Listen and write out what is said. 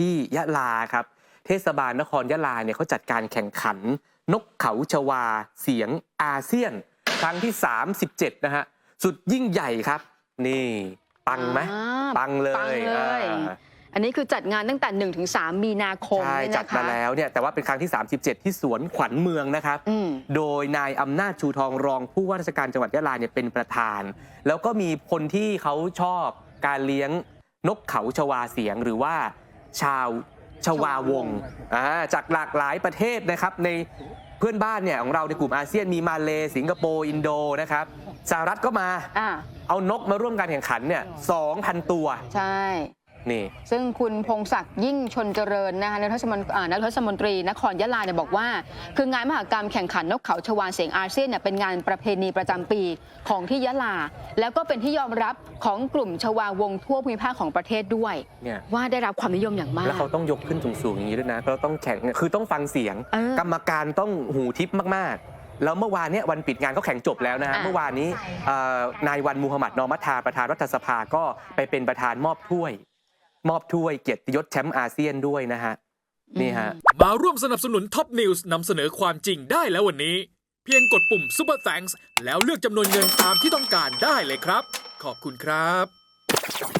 ที่ยะลาครับ เทศบาลนครยะลาเนี่ยเขาจัดการแข่งขัน นกเขาชวา เสียงอาเซียน ครั้งที่ 37 นะฮะ สุดยิ่งใหญ่ครับ นี่ ปังไหมอ่าปังเลยปังเลย อ่า อันนี้คือจัดงานตั้งแต่1ถึง3มีนาคมใช่เนี่ยนะคะจัดมาแล้วเนี่ยแต่ว่าเป็นครั้งที่ 37 ที่สวนขวัญเมืองนะครับ อืม โดยนายอำนาจชูทองรองผู้ว่าราชการจังหวัดยะลาเนี่ยเป็นประธาน แล้วก็มีคนที่เขาชอบการเลี้ยงนกเขาชวาเสียงหรือว่า ชาวชวาวงศ์อ่าจากหลากหลายประเทศนะครับในเพื่อนบ้านเนี่ยของเราในกลุ่มอาเซียนมีมาเลสิงคโปร์อินโดนะครับสหรัฐก็มา อ่าเอานกมาร่วมการแข่งขันเนี่ย2,000 ตัว ใช่ นี่ ซึ่งคุณพงศักดิ์ยิ่งชนเจริญนะคะนายกเทศมนอ่านายกเทศมนตรีนครยะลาเนี่ยบอกว่า คืองานมหกรรมแข่งขันนกเขาชวาเสียงอาเซียนเนี่ยเป็นงานประเพณีประจำปีของที่ยะลา แล้วก็เป็นที่ยอมรับของกลุ่มชวาวงทั่วภูมิภาคของประเทศด้วย เนี่ย ว่าได้รับความนิยมอย่างมาก แล้วเขาต้องยกขึ้นสูงๆอย่างนี้ด้วยนะเราต้องแข่งคือต้องฟังเสียง เออกรรมการต้องหูทิพย์มากๆ แล้วเมื่อวานเนี้ยวันปิดงานเขาแข่งจบแล้วนะฮะอะ เมื่อวานนี้เอ่อนายวันมูฮัมหมัดนอมัทธาประธานรัฐสภาก็ไปเป็นประธานมอบถ้วย มอบถ้วยเกียรติยศแชมป์อาเซียนด้วยนะฮะนี่ฮะมาร่วมสนับสนุนท็อปนิวส์นำเสนอความจริงได้แล้ววันนี้ เพียงกดปุ่ม Super Thanks แล้วเลือกจำนวนเงินตามที่ต้องการได้เลยครับ ขอบคุณครับ